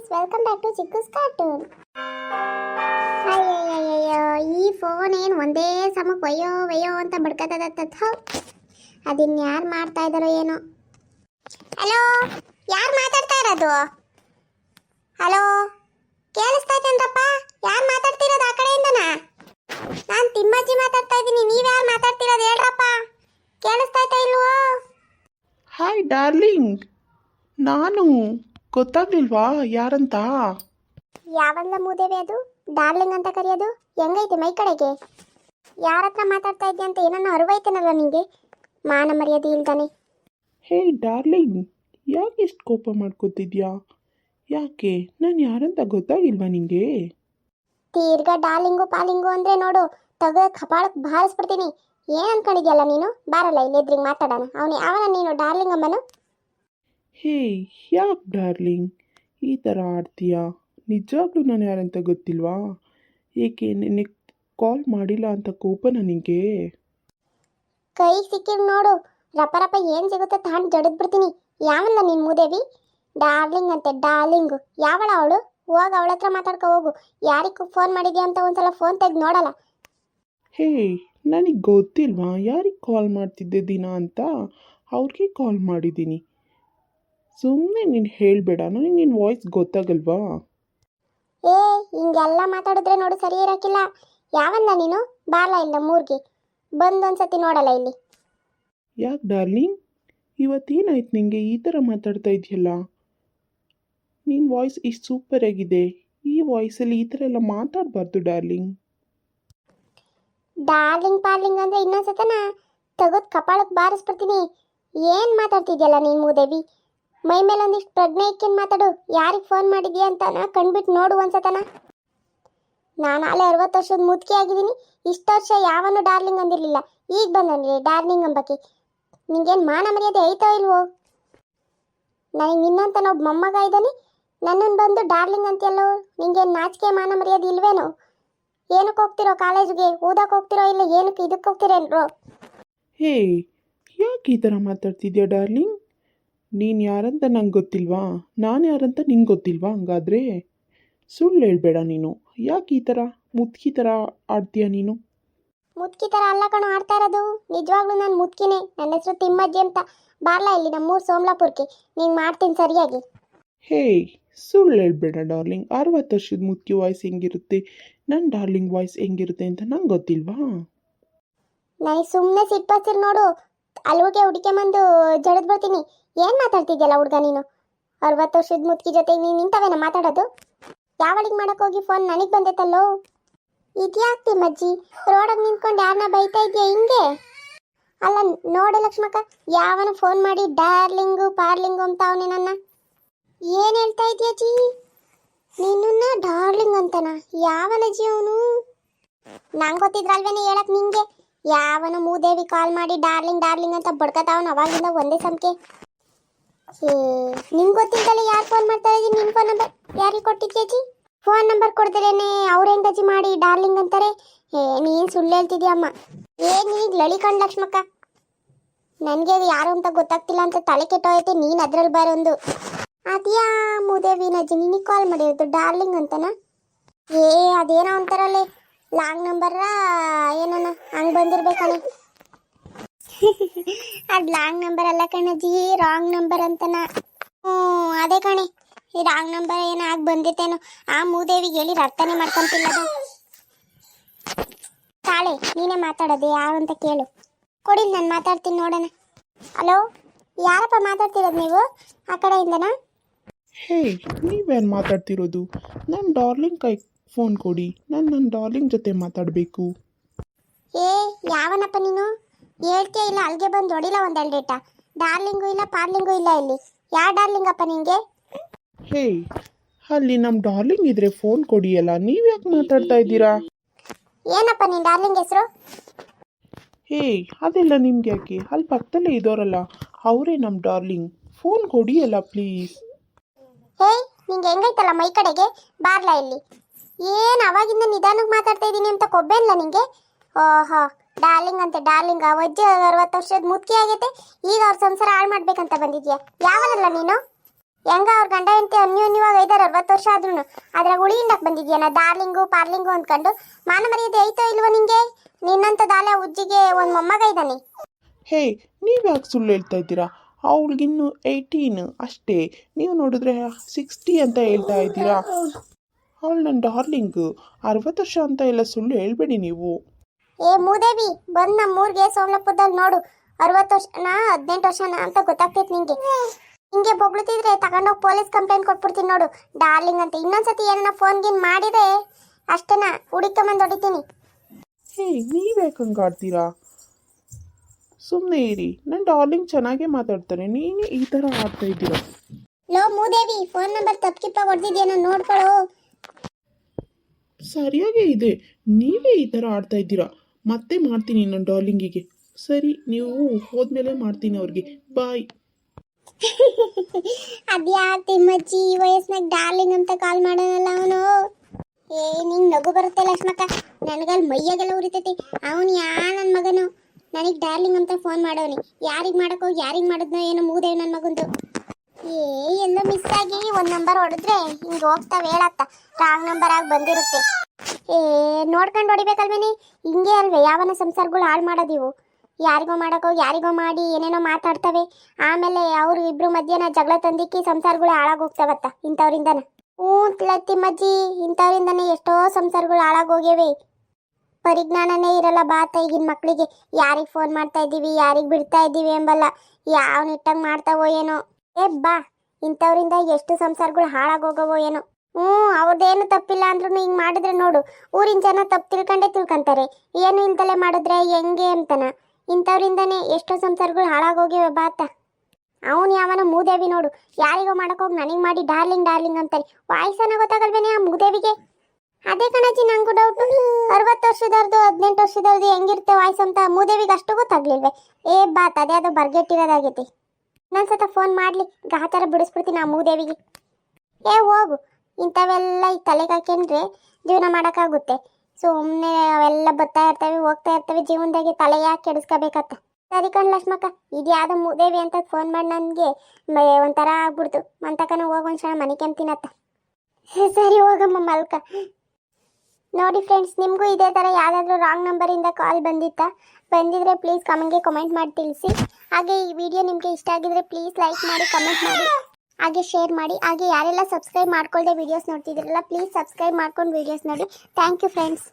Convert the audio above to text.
Guys welcome back to Chikkus cartoon ಅಯ್ಯಯ್ಯಯ್ಯೋ ಈ phone ಏನು ಒಂದೇ ಸಮಕ್ಕೆ ವಯ್ಯೋ ವಯ್ಯೋ ಅಂತ ಬಡ್ಕತದ ಅದಿನ್ ಯಾರು ಮಾಡ್ತಾ ಇದ್ದಾರೋ ಏನೋ. ಹಲೋ ಯಾರು ಮಾತಾಡ್ತಾ ಇರೋದು? ಹಲೋ ಕೇಳಿಸ್ತೈತೇನ್ರಪ್ಪ ಯಾರು ಮಾತಾಡ್ತಿರೋದು ಆ ಕಡೆಯಿಂದನಾ? ನಾನು ತಿಮ್ಮಜ್ಜಿ ಮಾತಾಡ್ತಾ ಇದ್ದೀನಿ, ನೀವು ಯಾರು ಮಾತಾಡ್ತಿರೋದು ಹೇಳ್ರಪ್ಪ. ಕೇಳಿಸ್ತಾ ಇಲ್ವೋ? ಹಾಯ್ ಡಾರ್ಲಿಂಗ್ ನಾನು ಗೊತ್ತಾಗ್ಲಿಲ್ವಾ? ಯಾರಂತ? ಯಾವಲ್ಲ ಮೂದೇವಿ ಅದು? ಡಾರ್ಲಿಂಗ್ ಅಂತ ಕರೆಯೋದು? ಹೆಂಗೈತೆ ಮೈ ಕಡೆಗೆ? ಯಾರ ಹತ್ರ ಮಾತಾಡ್ತಾ ಇದ್ದೆ ಅಂತ ಏನನ್ನ ಅರಿವೈತೇನಲ್ಲ ನಿಂಗೆ? ಮಾನ ಮರ್ಯಾದೆ ಇಲ್ದಾನೆ. ಹೇ ಡಾರ್ಲಿಂಗ್ ಯಾಕೆ ಇಷ್ಟು ಕೋಪ ಮಾಡ್ಕೋತಿದ್ಯಾ? ಯಾಕೆ? ನಾನು ಯಾರಂತ ಗೊತ್ತಾಗಿಲ್ವಾ ನಿಂಗೆ? ತೀರ್ಗ ಡಾರ್ಲಿಂಗು ಪಾಲಿಂಗು ಅಂದ್ರೆ ನೋಡು ತಗ ಕಪಾಳಕ್ಕೆ ಬಾರಿಸ್ಬಿಡ್ತೀನಿ. ಏನ್ ಅನ್ಕೊಂಡಿದ್ಯಲ್ಲ ನೀನು? ಬಾರಲ್ಲ ಇಲ್ಲಿ ಎದ್ರಿಗೆ ಮಾತಾಡೋಣ. ಅವನು ಯಾವನ ನೀನು ಡಾರ್ಲಿಂಗ್ ಅಮ್ಮನು ಹೇ ಯಾಕೆ ಡಾರ್ಲಿಂಗ್? ಈ ಥರ ಆಡ್ತೀಯಾ? ನಿಜವಾಗ್ಲೂ ನಾನು ಯಾರಂತ ಗೊತ್ತಿಲ್ವಾ? ಏಕೆ ನಿನ್ನೆ ಕಾಲ್ ಮಾಡಿಲ್ಲ ಅಂತ ಕೋಪ ನನಗೆ ಕೈ ಸಿಕ್ಕಿದ್ ನೋಡು ರಪ ರಪ ಏನು ಸಿಗುತ್ತೆ ತಾಂಡ್ ಜಡದ್ ಬಿಡ್ತೀನಿ. ಯಾವಲ್ಲ ನಿನ್ನ ಮೂದೇವಿ? ಡಾರ್ಲಿಂಗ್ ಅಂತೆ ಡಾರ್ಲಿಂಗು. ಯಾವಳ ಅವಳು? ಹೋಗ ಅವಳ ಹತ್ರ ಮಾತಾಡ್ಕೊ ಹೋಗು. ಯಾರಿಗೂ ಫೋನ್ ಮಾಡಿದ್ಯಾ ಅಂತ ಒಂದ್ಸಲ ಫೋನ್ ತೆಗ್ದು ನೋಡಲ್ಲ. ಹೇ ನನಗೆ ಗೊತ್ತಿಲ್ವಾ ಯಾರಿಗೆ ಕಾಲ್ ಮಾಡ್ತಿದ್ದೆ ದಿನ ಅಂತ? ಅವ್ರಿಗೆ ಕಾಲ್ ಮಾಡಿದ್ದೀನಿ. ಸುಮ್ಮನೆ ನೀನು ಹೇಳಬೇಡ. ನನಗೆ ನಿನ್ನ ವಾಯ್ಸ್ ಗೊತ್ತಾಗಲ್ವಾ? ಏ ಹಿಂಗೆಲ್ಲ ಮಾತಾಡಿದ್ರೆ ನೋಡು ಸರಿ ಇರಕ್ಕಿಲ್ಲ. ಯಾವನ್ನ ನೀನು? ಬಾರ್ಲ ಇಲ್ಲ ಮೂರ್ಗೆ? ಬಂದು ಒಂದ್ಸತಿ ನೋಡಲ್ಲ ಇಲ್ಲಿ. ಯಾಕೆ ಡಾರ್ಲಿಂಗ್? ಇವತ್ತೇನಾಯ್ತು ನಿಂಗೆ ಈ ಥರ ಮಾತಾಡ್ತಾ ಇದೆಯಲ್ಲ? ನಿನ್ನ ವಾಯ್ಸ್ ಇಷ್ಟು ಸೂಪರ್ ಆಗಿದೆ. ಈ ವಾಯ್ಸಲ್ಲಿ ಈ ಥರ ಎಲ್ಲ ಮಾತಾಡಬಾರ್ದು ಡಾರ್ಲಿಂಗ್. ಡಾರ್ಲಿಂಗ್ ಪಾರ್ಲಿಂಗ್ ಅಂದ್ರೆ ಇನ್ನೊಂದ್ಸತನ ತೆಗೆದು ಕಪಾಳಕ್ಕೆ ಬಾರಿಸ್ಬಿಡ್ತೀನಿ. ಏನು ಮಾತಾಡ್ತಿದ್ಯಲ್ಲ ನೀನು ಮೂದೇವಿ? ಮೈ ಮೇಲೆ ಒಂದಿಷ್ಟು ಪ್ರಜ್ಞೆ ಇಕ್ಕೇನು ಮಾತಾಡು. ಯಾರಿಗೆ ಫೋನ್ ಮಾಡಿದ್ಯಾ ಅಂತಾನ ಕಣ್ಬಿಟ್ಟು ನೋಡು ಅನ್ಸತನ ನಾನು ಅಲ್ಲೇ ಅರವತ್ತು ವರ್ಷದ ಮುದುಕಿ ಆಗಿದ್ದೀನಿ ಇಷ್ಟು ವರ್ಷ ಯಾವನು ಡಾರ್ಲಿಂಗ್ ಅಂದಿರಲಿಲ್ಲ. ಈಗ ಬಂದನ್ರಿ ಡಾರ್ಲಿಂಗ್ ಅಂಬಕ್ಕೆ ನಿಂಗೇನು ಮಾನ ಮರ್ಯಾದೆ ಐತೋ ಇಲ್ವೋ? ನನಗೆ ನಿನ್ನಂತ ಒಬ್ಬ ಮೊಮ್ಮಗ ಇದ್ದಾನೆ. ನನ್ನನ್ನು ಬಂದು ಡಾರ್ಲಿಂಗ್ ಅಂತೆಲ್ಲೋ ನಿಂಗೇನು ನಾಚಿಕೆ ಮಾನ ಮರ್ಯಾದೆ ಇಲ್ವೇನೋ? ಏನಕ್ಕೆ ಹೋಗ್ತಿರೋ ಕಾಲೇಜ್ಗೆ? ಓದಕ್ಕೆ ಹೋಗ್ತಿರೋ ಇಲ್ಲ ಏನಕ್ಕೆ ಇದಕ್ಕೆ ಹೋಗ್ತಿರೇನ್ರೋ? ಹೇ, ಯಾಕೆ ಈ ಥರ ಮಾತಾಡ್ತಿದ್ಯಾ ಡಾರ್ಲಿಂಗ್? ನೀನು ಯಾರಂತ ನಂಗೆ ಗೊತ್ತಿಲ್ವಾ? ನಾನು ಯಾರಂತ ನಿಂಗೆ ಗೊತ್ತಿಲ್ವಾ ಹಂಗಾದ್ರೆ? ಸುಳ್ಳು ಹೇಳ್ಬೇಡ ನೀನು. ಯಾಕೆ ಈ ಥರ ಮುತ್ಕಿ ಥರ ಆಡ್ತೀಯ ನೀನು? ಮುತ್ಕಿ ಥರ ಅಲ್ಲ ಕಣೋ ಆಡ್ತಾ ಇರೋದು. ನಿಜವಾಗ್ಲೂ ನಾನು ಮುತ್ಕಿನೆ. ನನ್ನ ಹೆಸರು ತಿಮ್ಮಜ್ಜಿ ಅಂತ. ಬಾರ್ಲ ಇಲ್ಲಿ ನಮ್ಮೂರು ಸೋಮಲಾಪುರಕ್ಕೆ ನೀನು ಮಾಡ್ತೀನಿ ಸರಿಯಾಗಿ. ಹೇ ಸುಳ್ಳು ಹೇಳ್ಬೇಡ ಡಾರ್ಲಿಂಗ್. ಅರವತ್ತು ವರ್ಷದ ಮುತ್ಕಿ ವಾಯ್ಸ್ ಹೆಂಗಿರುತ್ತೆ? ನನ್ನ ಡಾರ್ಲಿಂಗ್ ವಾಯ್ಸ್ ಹೆಂಗಿರುತ್ತೆ ಅಂತ ನಂಗೆ ಗೊತ್ತಿಲ್ವಾ? ನನಗೆ ಸುಮ್ಮನೆ ಸಿಟ್ಟು ನೋಡು. ಅಲ್ವಗೆ ಹುಡುಕೆ ಜಡದ್ ಬರ್ತೀನಿ. ಏನು ಮಾತಾಡ್ತಿದ್ಯಲ್ಲ ಹುಡ್ಗ ನೀನು? ಅರವತ್ತು ವರ್ಷದ ಮುದ್ಕಿ ಜೊತೆ ನೀನು ನಿಂತವೇನ ಮಾತಾಡೋದು? ಯಾವಳಿಗೆ ಮಾಡಕ್ ಹೋಗಿ ಫೋನ್ ನನಗೆ ಬಂದೈತಲ್ಲೋ? ಇದ್ಯಾಕ್ತಿ ತಿಮ್ಮಜ್ಜಿ ರೋಡಾಗ ನಿಂತ್ಕೊಂಡು ಯಾರನ್ನ ಬೈತಾ ಇದೆಯಾ ಹಿಂಗೆ? ಅಲ್ಲ ನೋಡು ಲಕ್ಷ್ಮಕ್ಕ, ಯಾವನ ಫೋನ್ ಮಾಡಿ ಡಾರ್ಲಿಂಗು, ಪಾರ್ಲಿಂಗು ಅಂತ ಅವನೇ ನನ್ನ. ಏನು ಹೇಳ್ತಾ ಇದೆಯಾ ಜಿ? ನಿನ್ನ ಡಾರ್ಲಿಂಗ್ ಅಂತನ? ಯಾವನ ಜಿ ಅವನು? ನಂಗೆ ಗೊತ್ತಿದ್ರಲ್ವೇನೆ ಹೇಳಕ್ ನಿಂಗೆ? ಯಾವನ ಮೂದೇವಿ ಕಾಲ್ ಮಾಡಿ ಡಾರ್ಲಿಂಗ್ ಡಾರ್ಲಿಂಗ್ ಅಂತ ಬಡ್ಕತಾವನ ಅವಾಗಿಂದ ಒಂದೇ ಸಂಖ್ಯೆ. ನಿಮ್ಗೆ ಗೊತ್ತಿದ್ದಲ್ಲ ಯಾರು ಫೋನ್ ಮಾಡ್ತಾ ಇದ್ದೀನಿ? ನಿಮ್ಮ ಫೋನ್ ನಂಬರ್ ಯಾರಿಗೆ ಕೊಟ್ಟಿದ್ದೆ ಅಜ್ಜಿ? ಫೋನ್ ನಂಬರ್ ಕೊಡ್ದ್ರೇನೆ ಅವ್ರ ಅಜ್ಜಿ ಮಾಡಿ ಡಾರ್ಲಿಂಗ್ ಅಂತಾರೆ. ಏ, ನೀನ್ ಸುಳ್ಳು ಹೇಳ್ತಿದ್ಯಮ್ಮ ಏ ನೀ ಲಳಿ ಕಂಡ್ ಲಕ್ಷ್ಮಕ್ಕ. ನನಗೆ ಅದು ಯಾರು ಅಂತ ಗೊತ್ತಾಗ್ತಿಲ್ಲ ಅಂತ ತಲೆ ಕೆಟ್ಟೋಯ್ತು, ನೀನು ಅದ್ರಲ್ಲಿ ಬರೊಂದು ಅದ್ಯಾ, ಮೂದೇವಿನ ಅಜ್ಜಿ, ನಿನಗೆ ಕಾಲ್ ಮಾಡಿರೋದು ಡಾರ್ಲಿಂಗ್ ಅಂತನಾ? ಏ, ಅದೇನೋ ಅಂತಾರಲ್ಲೇ ಲಾಂಗ್ ನಂಬರ ಏನನ ಹಂಗೆ ಬಂದಿರ್ಬೇಕಣೆ ಅದು ಲಾಂಗ್ ನಂಬರ್ ಅಲ್ಲ ಕಣಜ್ಜಿ ರಾಂಗ್ ನಂಬರ್ ಅಂತನ. ಹ್ಞೂ, ಅದೇ ಕಣೆ. ಈ ರಾಂಗ್ ನಂಬರ್ ಏನೋ ಆಗಿ ಬಂದಿತ್ತೇನೋ, ಆ ಮೂದೇವಿಗೆ ಹೇಳಿ ಅರ್ಥನೇ ಮಾಡ್ಕೊಂತಿಲ್ಲ ತಾಳೆ, ನೀನೇ ಮಾತಾಡೋದು, ಯಾವ ಅಂತ ಕೇಳು. ಕೊಡಿ, ನಾನು ಮಾತಾಡ್ತೀನಿ ನೋಡೋಣ. ಹಲೋ, ಯಾರಪ್ಪ ಮಾತಾಡ್ತಿರೋದು ನೀವು? ಆ ಕಡೆಯಿಂದನಾ? ಹೇ, ನೀವೇನು ಮಾತಾಡ್ತಿರೋದು? ನನ್ನ ಡಾರ್ಲಿಂಗ್ ಕೈ ಫೋನ್ ಕೊಡಿ. ನಾನು ನನ್ನ ಡಾರ್ಲಿಂಗ್ ಜೊತೆ ಮಾತಾಡಬೇಕು. ಏ ಯಾವನಪ್ಪ ನೀನು? ಹೇಳ್ತೀಯ ಇಲ್ಲ ಅಲ್ಲಿಗೆ ಬಂದು ಹೊಡಿಲ್ಲ ಒಂದೆರಡು ಡೇಟ ಡಾರ್ಲಿಂಗು ಇಲ್ಲ ಪಾರ್ಲಿಂಗು ಇಲ್ಲ ಇಲ್ಲಿ. ಯಾವ ಡಾರ್ಲಿಂಗಪ್ಪ ನಿಂಗೆ? ಹೇ ಅಲ್ಲಿ ನಮ್ಮ ಡಾರ್ಲಿಂಗ್ ಇದ್ರೆ ಫೋನ್ ಕೊಡಿಯಲ್ಲ ನೀವು ಯಾಕೆ ಮಾತಾಡ್ತಾ ಇದ್ದೀರಾ? ಏನಪ್ಪ ನಿನ್ನ ಡಾರ್ಲಿಂಗ್ ಹೆಸರು? ಹೇ ಅದೆಲ್ಲ ನಿಮ್ಗೆ ಯಾಕೆ? ಅಲ್ಲಿ ಪಕ್ಕದಲ್ಲೇ ಇದ್ದೋರಲ್ಲ ಅವರೇ ನಮ್ಮ ಡಾರ್ಲಿಂಗ್. ಫೋನ್ ಕೊಡಿಯಲ್ಲ ಪ್ಲೀಸ್. ಹೇ ನಿಂಗೆ ಹೆಂಗೈತಲ್ಲ ಮೈ ಕಡೆಗೆ? ಬಾರ್ಲಾ ಇಲ್ಲಿ. ಏನು ಅವಾಗಿಂದ ನಿಧಾನಕ್ಕೆ ಮಾತಾಡ್ತಾ ಇದ್ದೀನಿ ಅಂತ ಕೊಬ್ಬೆಲ್ಲ ನಿಂಗೆ? ಓಹೋ, ಡಾರ್ಲಿಂಗ್ ಅಂತೆ, ಡಾರ್ಲಿಂಗ್. ವಜ್ಜೆ ಅರವತ್ತು ವರ್ಷದ ಮುದುಕಿ ಆಗೈತೆ. ಈಗ ಅವ್ರ ಸಂಸಾರ ಹಾಳು ಮಾಡ್ಬೇಕಂತ ಬಂದಿದ್ಯಾ? ಯಾವನಲ್ಲ ನೀನು? ಹೆಂಗ ಅವ್ರ ಗಂಡ ಹೆಂಡತಿ ಅನ್ಯೂ ಐದಾರ ಅರವತ್ತು ವರ್ಷ ಆದ್ರೂ ಅದ್ರಾಗ ಬಂದಿದ್ಯಾ? ಬಂದಿದ್ಯಾನ ಡಾರ್ಲಿಂಗು, ಪಾರ್ಲಿಂಗು ಅಂದ್ಕೊಂಡು ಮಾನ ಮರ್ಯಾದೆ ಐತೋ ಇಲ್ವೋ ನಿಂಗೆ? ನಿನ್ನಂತ ದಾಲೆ ಉಜ್ಜಿಗೆ ಒಂದು ಮೊಮ್ಮಗ ಇದ್ದಾನೆ ಹೇ ನೀವು ಯಾಕೆ ಸುಳ್ಳು ಹೇಳ್ತಾ ಇದ್ದೀರಾ? ಅವಳಿಗಿನ್ನು ಏಯ್ಟೀನ್ ಅಷ್ಟೇ. ನೀವು ನೋಡಿದ್ರೆ ಸಿಕ್ಸ್ಟಿ ಅಂತ ಹೇಳ್ತಾ ಇದ್ದೀರಾ? ಅವಳು ನನ್ನ ಡಾರ್ಲಿಂಗ್ ಅರವತ್ತು ವರ್ಷ ಅಂತ ಎಲ್ಲ ಸುಳ್ಳು ಹೇಳ್ಬೇಡಿ ನೀವು. ಏ ಮೂದೇವಿ ಬಂದ್ ಊರಿಗೆ ಸೋಮಲಾಪುರದಲ್ಲಿ ನೋಡು. ಅರವತ್ತು ವರ್ಷನ ಹದಿನೆಂಟು ವರ್ಷನ ಅಂತ ಗೊತ್ತಾಗ್ತೈತೆ ನಿಂಗೆ. ಹಿಂಗೆ ಬೊಗ್ಳುತ್ತಿದ್ರೆ ತಗೊಂಡೋಗಿ ಪೊಲೀಸ್ ಕಂಪ್ಲೇಂಟ್ ಕೊಟ್ಬಿಡ್ತೀನಿ ನೋಡು. ಡಾರ್ಲಿಂಗ್ ಅಂತ ಇನ್ನೊಂದ್ಸತಿ ಏನನ್ನ ಫೋನ್ ಗಿನ್ ಮಾಡಿದ್ರೆ ಅಷ್ಟೇನ ಹುಡುಕೊಂಬಂದು ಹೊಡಿತೀನಿ. ಹೇ ನೀವು ಯಾಕೆ ಹಂಗೆ ಆಡ್ತೀರಾ? ಸುಮ್ಮನೆ ಇರಿ ನನ್ನ ಡಾರ್ಲಿಂಗ್ ಚೆನ್ನಾಗೇ ಮಾತಾಡ್ತಾರೆ ನೀನೇ ಈ ಥರ ಆಡ್ತಾ ಇದ್ದೀರಾ? ಲೋ ಮೂದೇವಿ ಫೋನ್ ನಂಬರ್ ತಪ್ಪಿಪ್ಪ ಹೊಡೆದಿದ್ಯೇನೋ ನೋಡ್ಕೊಳ್ಳೋ ಸರಿಯಾಗೇ ಇದೆ. ನೀವೇ ಈ ಥರ ಆಡ್ತಾ ಇದ್ದೀರಾ? ಮತ್ತೆ ಮಾಡ್ತೀನಿ ನನ್ನ ಡಾರ್ಲಿಂಗಿಗೆ. ಸರಿ, ನೀವು ಹೋದ್ಮೇಲೆ ಮಾಡ್ತೀನಿ ಅವ್ರಿಗೆ. ಬಾಯ್. ಅದ್ಯಾಕೆ ತಿಮ್ಮಜ್ಜಿ, ಈ ವಯಸ್ಸಿನಾಗ ಡಾರ್ಲಿಂಗ್ ಅಂತ ಕಾಲ್ ಮಾಡೋನಲ್ಲ ಅವನು? ಏ, ನಿಂಗೆ ನಗು ಬರುತ್ತೆ ಲಕ್ಷ್ಮಕ್ಕ. ನನಗಲ್ಲಿ ಮೈಯಾಗೆಲ್ಲ ಉರಿತೈತಿ. ಅವನು ಯಾ ನನ್ನ ಮಗನು? ನನಗೆ ಡಾರ್ಲಿಂಗ್ ಅಂತ ಫೋನ್ ಮಾಡೋನಿ. ಯಾರಿಗೆ ಮಾಡಕ್ಕೋ ಯಾರಿಗೆ ಮಾಡಿದ್ನೋ ಏನೋ ಮೂದೇ ನನ್ನ ಮಗಂದು. ಏ, ಎಲ್ಲೋ ಮಿಸ್ ಆಗಿ ಒಂದು ನಂಬರ್ ಹೊಡೆದ್ರೆ ಹಿಂಗೆ ಹೋಗ್ತಾವ ಹೇಳತ್ತ. ರಾಂಗ್ ನಂಬರ್ ಆಗಿ ಬಂದಿರುತ್ತೆ. ಏ, ನೋಡ್ಕೊಂಡು ಹೊಡಿಬೇಕಲ್ವೇನಿ? ಹಿಂಗೆ ಅಲ್ವೇ, ಯಾವನ ಸಂಸಾರಗಳು ಹಾಳು ಮಾಡೋದಿವು ಯಾರಿಗೋ ಮಾಡಕ್ಕೋ ಯಾರಿಗೋ ಮಾಡಿ ಏನೇನೋ ಮಾತಾಡ್ತವೆ. ಆಮೇಲೆ ಅವ್ರು ಇಬ್ರು ಮಧ್ಯಾಹ್ನ ಜಗಳ ತಂದಿಕ್ಕಿ ಸಂಸಾರಗಳು ಹಾಳಾಗೋಗ್ತಾವತ್ತ ಇಂಥವ್ರಿಂದನ? ಹ್ಞೂ ತಿಮ್ಮಜ್ಜಿ ಇಂಥವ್ರಿಂದನೇ ಎಷ್ಟೋ ಸಂಸಾರಗಳು ಹಾಳಾಗೋಗ್ಯವೆ ಪರಿಜ್ಞಾನನೇ ಇರಲ್ಲ ಬಾತ ಈಗಿನ ಮಕ್ಕಳಿಗೆ ಯಾರಿಗೆ ಫೋನ್ ಮಾಡ್ತಾ ಇದ್ದೀವಿ, ಯಾರಿಗೆ ಬಿಡ್ತಾ ಇದ್ದೀವಿ ಎಂಬಲ್ಲ. ಯಾವ ನಿಟ್ಟಂಗೆ ಮಾಡ್ತಾವೋ ಏನೋ. ಏ ಬಾ, ಇಂಥವ್ರಿಂದ ಎಷ್ಟು ಸಂಸಾರಗಳು ಹಾಳಾಗೋಗವೋ ಏನೋ. ಹ್ಞೂ ಅವ್ರದ್ದೇನು ತಪ್ಪಿಲ್ಲ ಅಂದ್ರೂ ಹಿಂಗೆ ಮಾಡಿದ್ರೆ ನೋಡು, ಊರಿನ ಜನ ತಪ್ಪು ತಿಳ್ಕೊಂಡೇ ತಿಳ್ಕೊಂತಾರೆ. ಏನು ಇಂತಲೇ ಮಾಡಿದ್ರೆ ಹೆಂಗೆ ಅಂತನ? ಇಂಥವ್ರಿಂದನೇ ಎಷ್ಟೋ ಸಂಸಾರಗಳು ಹಾಳಾಗೋಗಿವೆ ಬಾತ ಅವನು ಯಾವನ ಮೂದೇವಿ ನೋಡು, ಯಾರಿಗೋ ಮಾಡೋಕ್ಕೋಗಿ ನನಗೆ ಮಾಡಿ ಡಾರ್ಲಿಂಗ್ ಡಾರ್ಲಿಂಗ್ ಅಂತಾರೆ. ವಾಯ್ಸನ ಗೊತ್ತಾಗಲ್ವೇನೆ ಆ ಮೂದೇವಿಗೆ? ಅದೇ ಕಣಜಿ, ನಂಗೂ ಡೌಟು ಅರವತ್ತು ವರ್ಷದವ್ರದ್ದು ಹದಿನೆಂಟು ವರ್ಷದವ್ರದ್ದು ಹೆಂಗಿರುತ್ತೆ ವಾಯ್ಸ್ ಅಂತ ಮೂದೇವಿಗೆ ಅಷ್ಟು ಗೊತ್ತಾಗ್ಲಿಲ್ವೇ? ಏ ಬಾತ್ ಅದೇ ಅದು ಬರ್ಗೆಟ್ಟಿರೋದಾಗೈತಿ. ಇನ್ನೊಂದ್ಸತ ಫೋನ್ ಮಾಡ್ಲಿ ಗಾತರ ಬಿಡಿಸ್ಬಿಡ್ತೀನಿ ಆ ಮೂದೇವಿಗೆ. ಏ, ಹೋಗು. ಇಂಥವೆಲ್ಲ ಈ ತಲೆಗೆ ಹಾಕೊಂಡ್ರೆ ಜೀವನ ಮಾಡೋಕ್ಕಾಗುತ್ತೆ. ಸುಮ್ಮನೆ ಅವೆಲ್ಲ ಬರ್ತಾ ಇರ್ತವೆ, ಹೋಗ್ತಾ ಇರ್ತವೆ, ಜೀವನದಾಗೆ ತಲೆ ಯಾಕೆ ಕೆಡಿಸ್ಕೋಬೇಕತ್ತ ಸರಿ ಕಣ್ ಲಕ್ಷ್ಮಕ್ಕ ಇದು ಮೂದೇವಿ ಅಂತ ಫೋನ್ ಮಾಡಿ ನನಗೆ ಒಂಥರ ಆಗ್ಬಿಡ್ತು. ಮಂತಕನ ಹೋಗಿ ಮನೆ ಕೆಂಪ್ತೀನತ್ತ ಸರಿ ಹೋಗಮ್ಮ ಮಲ್ಕ. ನೋಡಿ ಫ್ರೆಂಡ್ಸ್ ನಿಮಗೂ ಇದೇ ಥರ ಯಾವುದಾದ್ರೂ ರಾಂಗ್ ನಂಬರಿಂದ ಕಾಲ್ ಬಂದಿತ್ತಾ? ಬಂದಿದ್ರೆ ಪ್ಲೀಸ್ ಕಮೆಂಟ್ಗೆ ಕಮೆಂಟ್ ಮಾಡಿ ತಿಳಿಸಿ. ಹಾಗೆ ಈ ವಿಡಿಯೋ ನಿಮಗೆ ಇಷ್ಟ ಆಗಿದ್ರೆ ಪ್ಲೀಸ್ ಲೈಕ್ ಮಾಡಿ ಕಮೆಂಟ್ ಮಾಡಿ. ಹಾಗೆ ಶೇರ್ ಮಾಡಿ. ಹಾಗೆ ಯಾರೆಲ್ಲ ಸಬ್ಸ್ಕ್ರೈಬ್ ಮಾಡ್ಕೊಳ್ಳದೆ ವಿಡಿಯೋಸ್ ನೋಡ್ತಿದ್ದೀರಲ್ಲ ಪ್ಲೀಸ್ ಸಬ್ಸ್ಕ್ರೈಬ್ ಮಾಡ್ಕೊಂಡು ವಿಡಿಯೋಸ್ ನೋಡಿ. Thank you friends